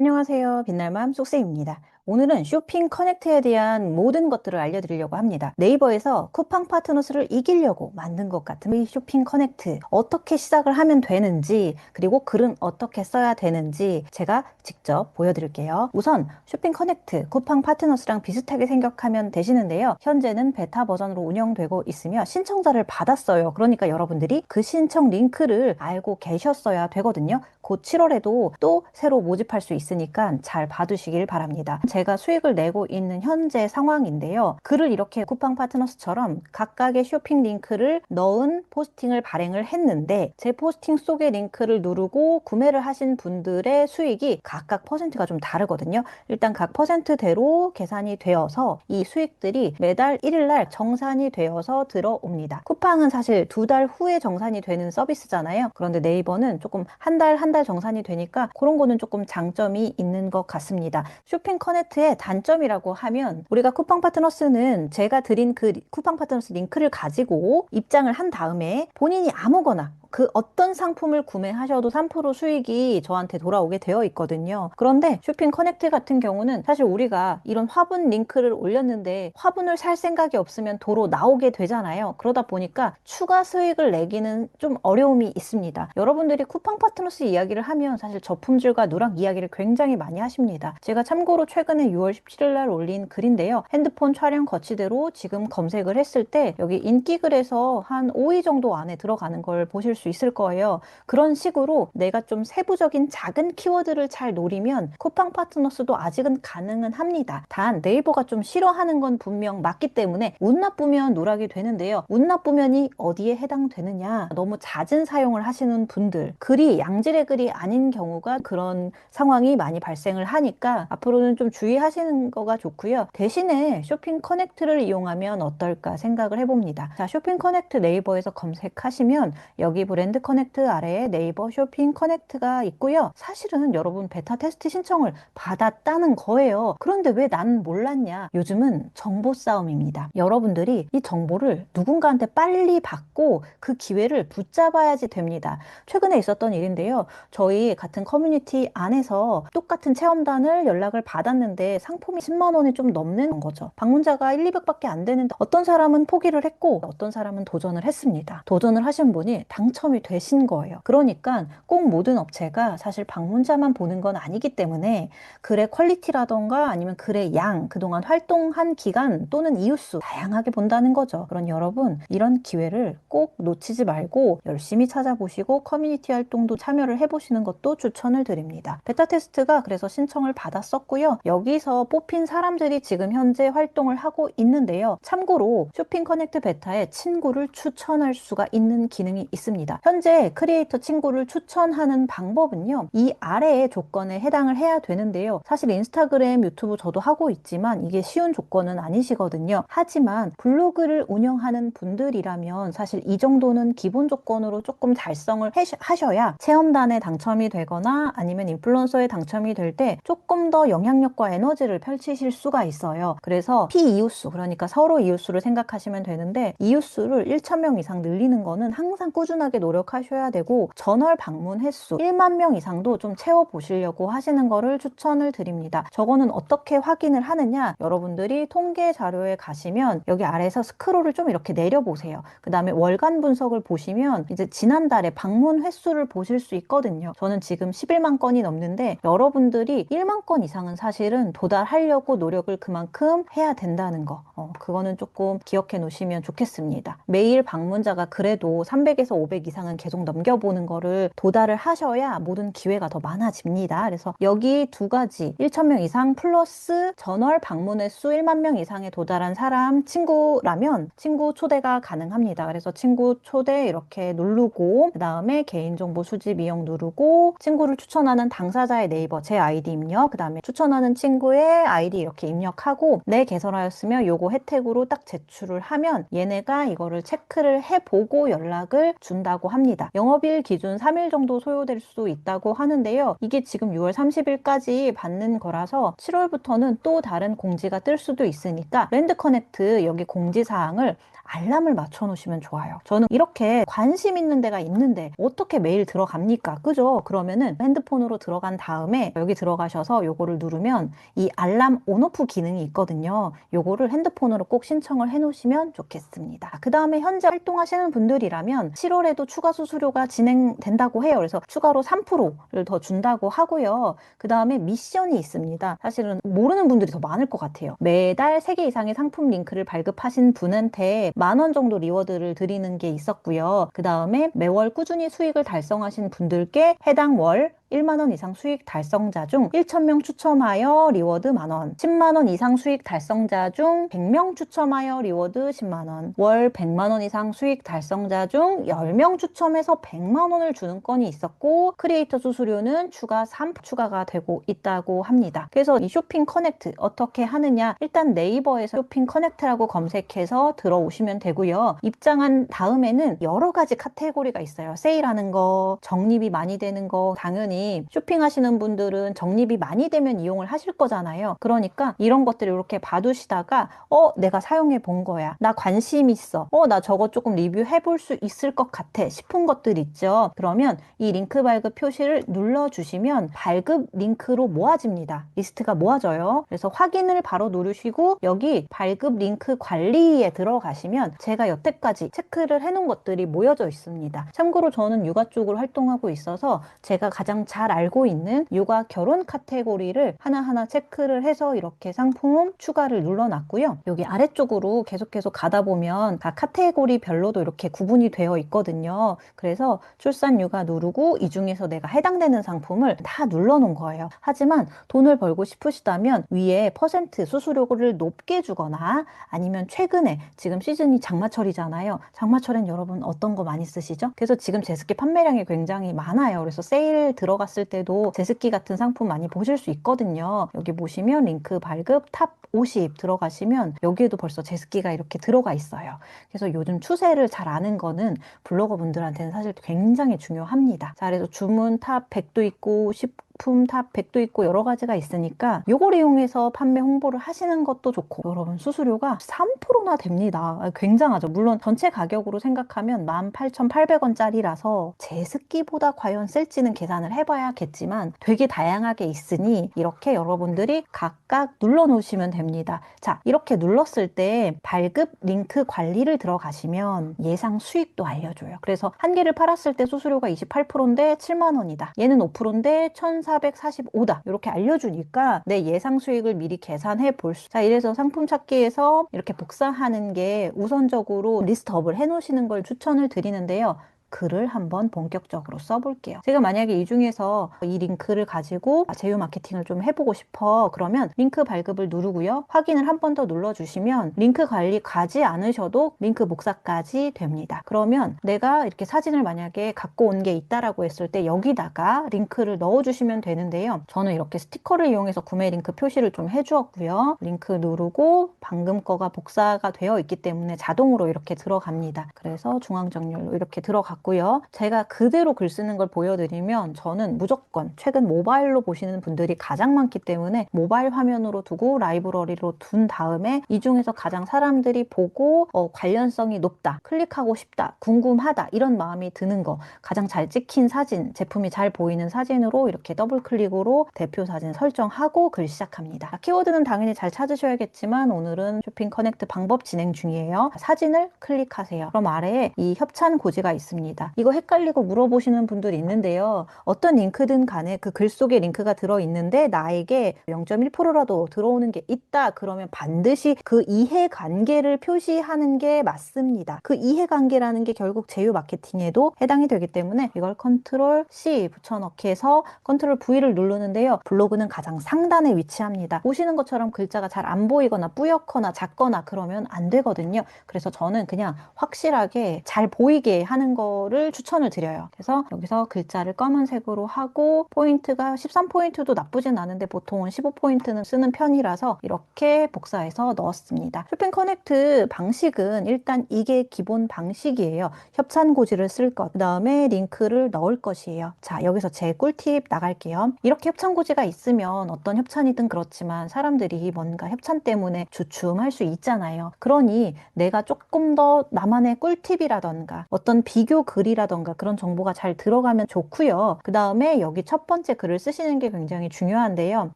안녕하세요. 빛날맘 쏙쌤입니다. 오늘은 쇼핑 커넥트에 대한 모든 것들을 알려드리려고 합니다. 네이버에서 쿠팡 파트너스를 이기려고 만든 것 같은 이 쇼핑 커넥트 어떻게 시작을 하면 되는지 그리고 글은 어떻게 써야 되는지 제가 직접 보여드릴게요. 우선 쇼핑 커넥트 쿠팡 파트너스랑 비슷하게 생각하면 되시는데요. 현재는 베타 버전으로 운영되고 있으며 신청자를 받았어요. 그러니까 여러분들이 그 신청 링크를 알고 계셨어야 되거든요. 곧 7월에도 또 새로 모집할 수 있으니까 잘 봐두시길 바랍니다. 제가 수익을 내고 있는 현재 상황인데요. 글을 이렇게 쿠팡 파트너스처럼 각각의 쇼핑 링크를 넣은 포스팅을 발행을 했는데 제 포스팅 속의 링크를 누르고 구매를 하신 분들의 수익이 각각 퍼센트가 좀 다르거든요. 일단 각 퍼센트대로 계산이 되어서 이 수익들이 매달 1일날 정산이 되어서 들어옵니다. 쿠팡은 사실 두 달 후에 정산이 되는 서비스잖아요. 그런데 네이버는 조금 한 달 한달 정산이 되니까 그런 거는 조금 장점이 있는 것 같습니다. 쇼핑 커넥 트의 단점이라고 하면 우리가 쿠팡 파트너스는 제가 드린 그 쿠팡 파트너스 링크를 가지고 입장을 한 다음에 본인이 아무거나 그 어떤 상품을 구매하셔도 3% 수익이 저한테 돌아오게 되어 있거든요. 그런데 쇼핑 커넥트 같은 경우는 사실 우리가 이런 화분 링크를 올렸는데 화분을 살 생각이 없으면 도로 나오게 되잖아요. 그러다 보니까 추가 수익을 내기는 좀 어려움이 있습니다. 여러분들이 쿠팡 파트너스 이야기를 하면 사실 저품질과 누락 이야기를 굉장히 많이 하십니다. 제가 참고로 최근에 6월 17일 날 올린 글인데요. 핸드폰 촬영 거치대로 지금 검색을 했을 때 여기 인기글에서 한 5위 정도 안에 들어가는 걸 보실 수 있을 거예요. 그런 식으로 내가 좀 세부적인 작은 키워드를 잘 노리면 쿠팡 파트너스도 아직은 가능은 합니다. 단 네이버가 좀 싫어하는 건 분명 맞기 때문에 운 나쁘면 누락이 되는데요. 운 나쁘면이 어디에 해당되느냐? 너무 잦은 사용을 하시는 분들, 글이 양질의 글이 아닌 경우가 그런 상황이 많이 발생을 하니까 앞으로는 좀 주의하시는 거가 좋고요. 대신에 쇼핑 커넥트를 이용하면 어떨까 생각을 해봅니다. 자, 쇼핑 커넥트 네이버에서 검색하시면 여기 브랜드 커넥트 아래에 네이버 쇼핑 커넥트가 있고요. 사실은 여러분 베타 테스트 신청을 받았다는 거예요. 그런데 왜 난 몰랐냐? 요즘은 정보 싸움입니다. 여러분들이 이 정보를 누군가한테 빨리 받고 그 기회를 붙잡아야지 됩니다. 최근에 있었던 일인데요. 저희 같은 커뮤니티 안에서 똑같은 체험단을 연락을 받았는데 상품이 10만 원이 좀 넘는 거죠. 방문자가 1, 200밖에 안 되는데 어떤 사람은 포기를 했고 어떤 사람은 도전을 했습니다. 도전을 하신 분이 당첨 이 되신 거예요. 그러니까 꼭 모든 업체가 사실 방문자만 보는 건 아니기 때문에 글의 퀄리티라던가 아니면 글의 양, 그동안 활동한 기간 또는 이웃수 다양하게 본다는 거죠. 그런 여러분 이런 기회를 꼭 놓치지 말고 열심히 찾아보시고 커뮤니티 활동도 참여를 해보시는 것도 추천을 드립니다. 베타 테스트가 그래서 신청을 받았었고요. 여기서 뽑힌 사람들이 지금 현재 활동을 하고 있는데요. 참고로 쇼핑 커넥트 베타에 친구를 추천할 수가 있는 기능이 있습니다. 현재 크리에이터 친구를 추천하는 방법은요. 이 아래의 조건에 해당을 해야 되는데요. 사실 인스타그램, 유튜브 저도 하고 있지만 이게 쉬운 조건은 아니시거든요. 하지만 블로그를 운영하는 분들이라면 사실 이 정도는 기본 조건으로 조금 달성을 하셔야 체험단에 당첨이 되거나 아니면 인플루언서에 당첨이 될 때 조금 더 영향력과 에너지를 펼치실 수가 있어요. 그래서 피이웃수 그러니까 서로 이웃수를 생각하시면 되는데 이웃수를 1,000명 이상 늘리는 거는 항상 꾸준하게 노력하셔야 되고 전월 방문 횟수 1만 명 이상도 좀 채워 보시려고 하시는 거를 추천을 드립니다. 저거는 어떻게 확인을 하느냐? 여러분들이 통계 자료에 가시면 여기 아래에서 스크롤을 좀 이렇게 내려 보세요. 그 다음에 월간 분석을 보시면 이제 지난달에 방문 횟수를 보실 수 있거든요. 저는 지금 11만 건이 넘는데 여러분들이 1만 건 이상은 사실은 도달하려고 노력을 그만큼 해야 된다는 거. 어, 그거는 조금 기억해 놓으시면 좋겠습니다. 매일 방문자가 그래도 300에서 500 이상은 계속 넘겨보는 거를 도달을 하셔야 모든 기회가 더 많아집니다. 그래서 여기 두 가지 1,000명 이상 플러스 전월 방문 횟수 1만 명 이상에 도달한 사람 친구라면 친구 초대가 가능합니다. 그래서 친구 초대 이렇게 누르고 그 다음에 개인정보 수집 이용 누르고 친구를 추천하는 당사자의 네이버 제 아이디 입력 그 다음에 추천하는 친구의 아이디 이렇게 입력하고 내 개설하였으면 요거 혜택으로 딱 제출을 하면 얘네가 이거를 체크를 해보고 연락을 준다고 된다고 합니다. 영업일 기준 3일 정도 소요될 수 있다고 하는데요. 이게 지금 6월 30일까지 받는 거라서 7월부터는 또 다른 공지가 뜰 수도 있으니까 랜드 커넥트 여기 공지 사항을 알람을 맞춰 놓으시면 좋아요. 저는 이렇게 관심 있는 데가 있는데 어떻게 메일 들어갑니까? 그죠? 그러면은 핸드폰으로 들어간 다음에 여기 들어가셔서 요거를 누르면 이 알람 온오프 기능이 있거든요. 요거를 핸드폰으로 꼭 신청을 해 놓으시면 좋겠습니다. 그 다음에 현재 활동하시는 분들이라면 7월에도 추가 수수료가 진행된다고 해요. 그래서 추가로 3%를 더 준다고 하고요. 그 다음에 미션이 있습니다. 사실은 모르는 분들이 더 많을 것 같아요. 매달 3개 이상의 상품 링크를 발급하신 분한테 만 원 정도 리워드를 드리는 게 있었고요. 그 다음에 매월 꾸준히 수익을 달성하신 분들께 해당 월 1만 원 이상 수익 달성자 중 1,000명 추첨하여 리워드 만 원, 10만 원 이상 수익 달성자 중 100명 추첨하여 리워드 10만 원, 월 100만 원 이상 수익 달성자 중 10명 추첨해서 100만 원을 주는 건이 있었고 크리에이터 수수료는 추가 3 추가가 되고 있다고 합니다. 그래서 이 쇼핑 커넥트 어떻게 하느냐 일단 네이버에서 쇼핑 커넥트라고 검색해서 들어오시면 되고요. 입장한 다음에는 여러 가지 카테고리가 있어요. 세일하는 거, 적립이 많이 되는 거 당연히 쇼핑하시는 분들은 적립이 많이 되면 이용을 하실 거잖아요. 그러니까 이런 것들을 이렇게 봐두시다가 어 내가 사용해 본 거야. 나 관심 있어. 어 나 저거 조금 리뷰해 볼 수 있을 것 같아 싶은 것들 있죠. 그러면 이 링크 발급 표시를 눌러 주시면 발급 링크로 모아집니다. 리스트가 모아져요. 그래서 확인을 바로 누르시고 여기 발급 링크 관리에 들어가시면 제가 여태까지 체크를 해 놓은 것들이 모여져 있습니다. 참고로 저는 육아 쪽으로 활동하고 있어서 제가 가장 잘 알고 있는 육아 결혼 카테고리를 하나하나 체크를 해서 이렇게 상품 추가를 눌러놨고요. 여기 아래쪽으로 계속 계속 가다 보면 각 카테고리별로도 이렇게 구분이 되어 있거든요. 그래서 출산 육아 누르고 이 중에서 내가 해당되는 상품을 다 눌러놓은 거예요. 하지만 돈을 벌고 싶으시다면 위에 퍼센트 수수료를 높게 주거나 아니면 최근에 지금 시즌이 장마철이잖아요. 장마철엔 여러분 어떤 거 많이 쓰시죠? 그래서 지금 제습기 판매량이 굉장히 많아요. 그래서 세일 들어갔을 때도 제습기 같은 상품 많이 보실 수 있거든요. 여기 보시면 링크 발급 탑 50 들어가시면 여기에도 벌써 제습기가 이렇게 들어가 있어요. 그래서 요즘 추세를 잘 아는 거는 블로거 분들한테는 사실 굉장히 중요합니다. 자, 그래서 주문 탑 100도 있고 10 제품 탑 100도 있고 여러 가지가 있으니까 요걸 이용해서 판매 홍보를 하시는 것도 좋고 여러분 수수료가 3%나 됩니다. 아, 굉장하죠. 물론 전체 가격으로 생각하면 18,800원짜리라서 제 습기보다 과연 쓸지는 계산을 해봐야겠지만 되게 다양하게 있으니 이렇게 여러분들이 각각 눌러 놓으시면 됩니다. 자 이렇게 눌렀을 때 발급 링크 관리를 들어가시면 예상 수익도 알려줘요. 그래서 한 개를 팔았을 때 수수료가 28%인데 7만 원이다. 얘는 5%인데 1 445다 이렇게 알려주니까 내 예상 수익을 미리 계산해 볼 수. 자 이래서 상품 찾기에서 이렇게 복사하는 게 우선적으로 리스트업을 해 놓으시는 걸 추천을 드리는데요. 글을 한번 본격적으로 써볼게요. 제가 만약에 이 중에서 이 링크를 가지고 제휴 마케팅을 좀 해보고 싶어 그러면 링크 발급을 누르고요. 확인을 한 번 더 눌러주시면 링크 관리 가지 않으셔도 링크 복사까지 됩니다. 그러면 내가 이렇게 사진을 만약에 갖고 온 게 있다라고 했을 때 여기다가 링크를 넣어주시면 되는데요. 저는 이렇게 스티커를 이용해서 구매 링크 표시를 좀 해주었고요. 링크 누르고 방금 거가 복사가 되어 있기 때문에 자동으로 이렇게 들어갑니다. 그래서 중앙정렬로 이렇게 들어가 같고요. 제가 그대로 글 쓰는 걸 보여드리면 저는 무조건 최근 모바일로 보시는 분들이 가장 많기 때문에 모바일 화면으로 두고 라이브러리로 둔 다음에 이 중에서 가장 사람들이 보고 어, 관련성이 높다, 클릭하고 싶다, 궁금하다 이런 마음이 드는 거 가장 잘 찍힌 사진, 제품이 잘 보이는 사진으로 이렇게 더블 클릭으로 대표 사진 설정하고 글 시작합니다. 키워드는 당연히 잘 찾으셔야겠지만 오늘은 쇼핑 커넥트 방법 진행 중이에요. 사진을 클릭하세요. 그럼 아래에 이 협찬 고지가 있습니다. 있습니다. 이거 헷갈리고 물어보시는 분들이 있는데요. 어떤 링크든 간에 그 글 속에 링크가 들어있는데 나에게 0.1%라도 들어오는 게 있다. 그러면 반드시 그 이해관계를 표시하는 게 맞습니다. 그 이해관계라는 게 결국 제휴 마케팅에도 해당이 되기 때문에 이걸 컨트롤 C 붙여넣기 해서 컨트롤 V를 누르는데요. 블로그는 가장 상단에 위치합니다. 보시는 것처럼 글자가 잘 안 보이거나 뿌옇거나 작거나 그러면 안 되거든요. 그래서 저는 그냥 확실하게 잘 보이게 하는 거 거를 추천을 드려요. 그래서 여기서 글자를 검은색으로 하고 포인트가 13포인트도 나쁘진 않은데 보통은 15포인트는 쓰는 편이라서 이렇게 복사해서 넣었습니다. 쇼핑 커넥트 방식은 일단 이게 기본 방식이에요. 협찬 고지를 쓸 것, 그 다음에 링크를 넣을 것이에요. 자, 여기서 제 꿀팁 나갈게요. 이렇게 협찬 고지가 있으면 어떤 협찬이든 그렇지만 사람들이 뭔가 협찬 때문에 주춤할 수 있잖아요. 그러니 내가 조금 더 나만의 꿀팁이라던가 어떤 비교 글이라던가 그런 정보가 잘 들어가면 좋고요. 그 다음에 여기 첫 번째 글을 쓰시는 게 굉장히 중요한데요.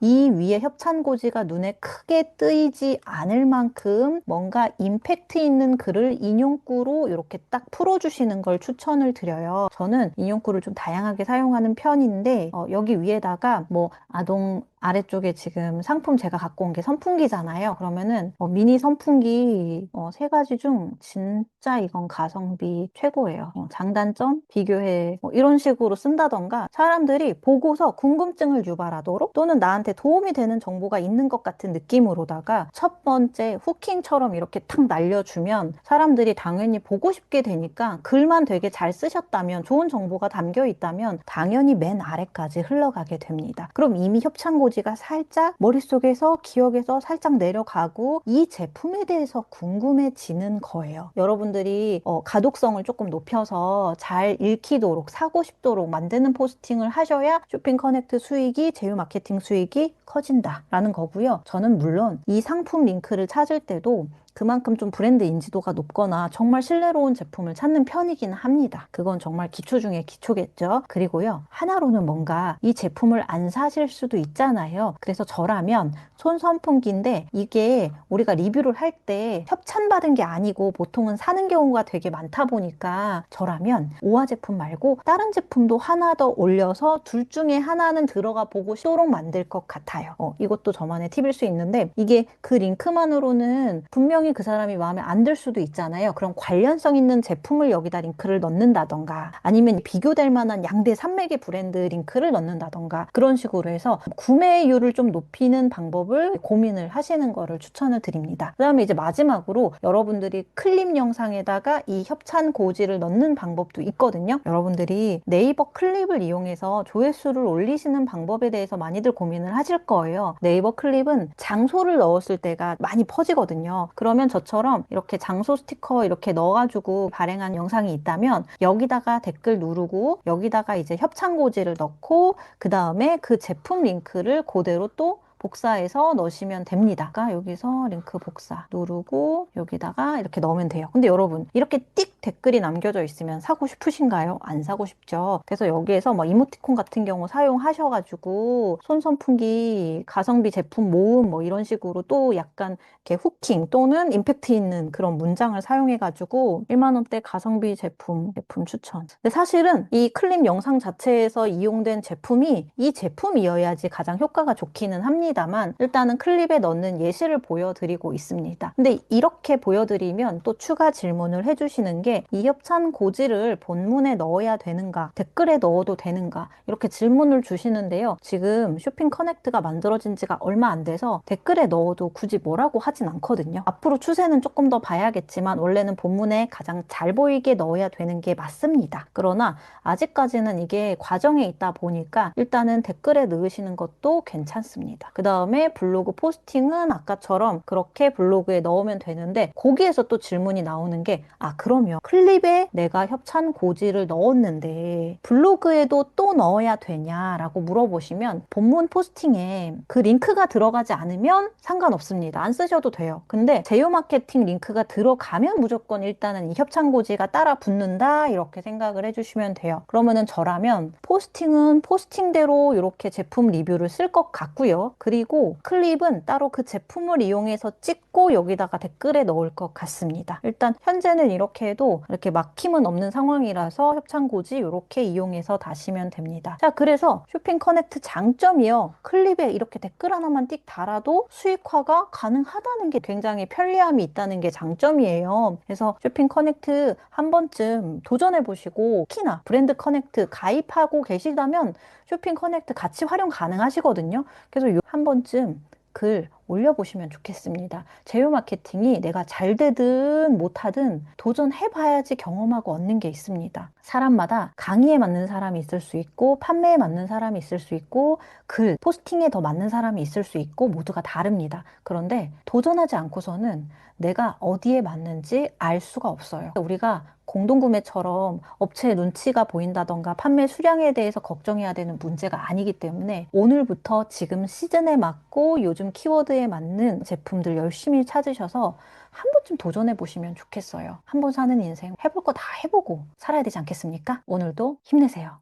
이 위에 협찬 고지가 눈에 크게 뜨이지 않을 만큼 뭔가 임팩트 있는 글을 인용구로 이렇게 딱 풀어주시는 걸 추천을 드려요. 저는 인용구를 좀 다양하게 사용하는 편인데 어, 여기 위에다가 뭐 아동 아래쪽에 지금 상품 제가 갖고 온 게 선풍기잖아요. 그러면은 어, 미니 선풍기 어, 세 가지 중 진짜 이건 가성비 최고예요. 어, 장단점 비교해 뭐 이런 식으로 쓴다던가 사람들이 보고서 궁금증을 유발하도록 또는 나한테 도움이 되는 정보가 있는 것 같은 느낌으로다가 첫 번째 후킹처럼 이렇게 탁 날려주면 사람들이 당연히 보고 싶게 되니까 글만 되게 잘 쓰셨다면 좋은 정보가 담겨 있다면 당연히 맨 아래까지 흘러가게 됩니다. 그럼 이미 협찬고 고지가 살짝 머릿속에서 기억에서 살짝 내려가고 이 제품에 대해서 궁금해지는 거예요. 여러분들이 어, 가독성을 조금 높여서 잘 읽히도록 사고 싶도록 만드는 포스팅을 하셔야 쇼핑 커넥트 수익이 제휴 마케팅 수익이 커진다라는 거고요. 저는 물론 이 상품 링크를 찾을 때도 그만큼 좀 브랜드 인지도가 높거나 정말 신뢰로운 제품을 찾는 편이긴 합니다. 그건 정말 기초 중에 기초겠죠. 그리고요, 하나로는 뭔가 이 제품을 안 사실 수도 있잖아요. 그래서 저라면 손 선풍기인데 이게 우리가 리뷰를 할 때 협찬받은 게 아니고 보통은 사는 경우가 되게 많다 보니까 저라면 오화 제품 말고 다른 제품도 하나 더 올려서 둘 중에 하나는 들어가 보고 싶도록 만들 것 같아요. 어, 이것도 저만의 팁일 수 있는데 이게 그 링크만으로는 분명 히 그 사람이 마음에 안 들 수도 있잖아요. 그럼 관련성 있는 제품을 여기다 링크를 넣는다던가 아니면 비교될 만한 양대 산맥의 브랜드 링크를 넣는다던가 그런 식으로 해서 구매율을 좀 높이는 방법을 고민을 하시는 거를 추천을 드립니다. 그 다음에 이제 마지막으로 여러분들이 클립 영상에다가 이 협찬 고지를 넣는 방법도 있거든요. 여러분들이 네이버 클립을 이용해서 조회수를 올리시는 방법에 대해서 많이들 고민을 하실 거예요. 네이버 클립은 장소를 넣었을 때가 많이 퍼지거든요. 그 러면 저처럼 이렇게 장소 스티커 이렇게 넣어가지고 발행한 영상이 있다면 여기다가 댓글 누르고 여기다가 이제 협찬 고지를 넣고 그 다음에 그 제품 링크를 그대로 또 복사해서 넣으시면 됩니다. 여기서 링크 복사 누르고 여기다가 이렇게 넣으면 돼요. 근데 여러분 이렇게 띡 댓글이 남겨져 있으면 사고 싶으신가요? 안 사고 싶죠. 그래서 여기에서 뭐 이모티콘 같은 경우 사용하셔가지고 손선풍기 가성비 제품 모음 뭐 이런 식으로 또 약간 이렇게 후킹 또는 임팩트 있는 그런 문장을 사용해가지고 1만 원대 가성비 제품 제품 추천. 근데 사실은 이 클립 영상 자체에서 이용된 제품이 이 제품이어야지 가장 효과가 좋기는 합니다. 합니다만 일단은 클립에 넣는 예시를 보여드리고 있습니다. 근데 이렇게 보여드리면 또 추가 질문을 해주시는 게 이 협찬 고지를 본문에 넣어야 되는가 댓글에 넣어도 되는가 이렇게 질문을 주시는데요. 지금 쇼핑 커넥트가 만들어진 지가 얼마 안 돼서 댓글에 넣어도 굳이 뭐라고 하진 않거든요. 앞으로 추세는 조금 더 봐야겠지만 원래는 본문에 가장 잘 보이게 넣어야 되는 게 맞습니다. 그러나 아직까지는 이게 과정에 있다 보니까 일단은 댓글에 넣으시는 것도 괜찮습니다. 그 다음에 블로그 포스팅은 아까처럼 그렇게 블로그에 넣으면 되는데 거기에서 또 질문이 나오는 게 아 그러면 클립에 내가 협찬 고지를 넣었는데 블로그에도 또 넣어야 되냐라고 물어보시면 본문 포스팅에 그 링크가 들어가지 않으면 상관없습니다. 안 쓰셔도 돼요. 근데 제휴 마케팅 링크가 들어가면 무조건 일단은 이 협찬 고지가 따라 붙는다 이렇게 생각을 해주시면 돼요. 그러면은 저라면 포스팅은 포스팅대로 이렇게 제품 리뷰를 쓸 것 같고요. 그리고 클립은 따로 그 제품을 이용해서 찍고 여기다가 댓글에 넣을 것 같습니다. 일단 현재는 이렇게 해도 이렇게 막힘은 없는 상황이라서 협찬고지 이렇게 이용해서 다시면 됩니다. 자, 그래서 쇼핑 커넥트 장점이요. 클립에 이렇게 댓글 하나만 띡 달아도 수익화가 가능하다는 게 굉장히 편리함이 있다는 게 장점이에요. 그래서 쇼핑 커넥트 한 번쯤 도전해 보시고 특히나 브랜드 커넥트 가입하고 계시다면 쇼핑 커넥트 같이 활용 가능하시거든요. 그래서 한 번쯤 글 올려보시면 좋겠습니다. 제휴 마케팅이 내가 잘 되든 못하든 도전해봐야지 경험하고 얻는 게 있습니다. 사람마다 강의에 맞는 사람이 있을 수 있고, 판매에 맞는 사람이 있을 수 있고, 글, 포스팅에 더 맞는 사람이 있을 수 있고, 모두가 다릅니다. 그런데 도전하지 않고서는 내가 어디에 맞는지 알 수가 없어요. 우리가 공동구매처럼 업체의 눈치가 보인다던가 판매 수량에 대해서 걱정해야 되는 문제가 아니기 때문에 오늘부터 지금 시즌에 맞고 요즘 키워드에 맞는 제품들 열심히 찾으셔서 한 번쯤 도전해 보시면 좋겠어요. 한 번 사는 인생 해볼 거 다 해보고 살아야 되지 않겠습니까? 오늘도 힘내세요.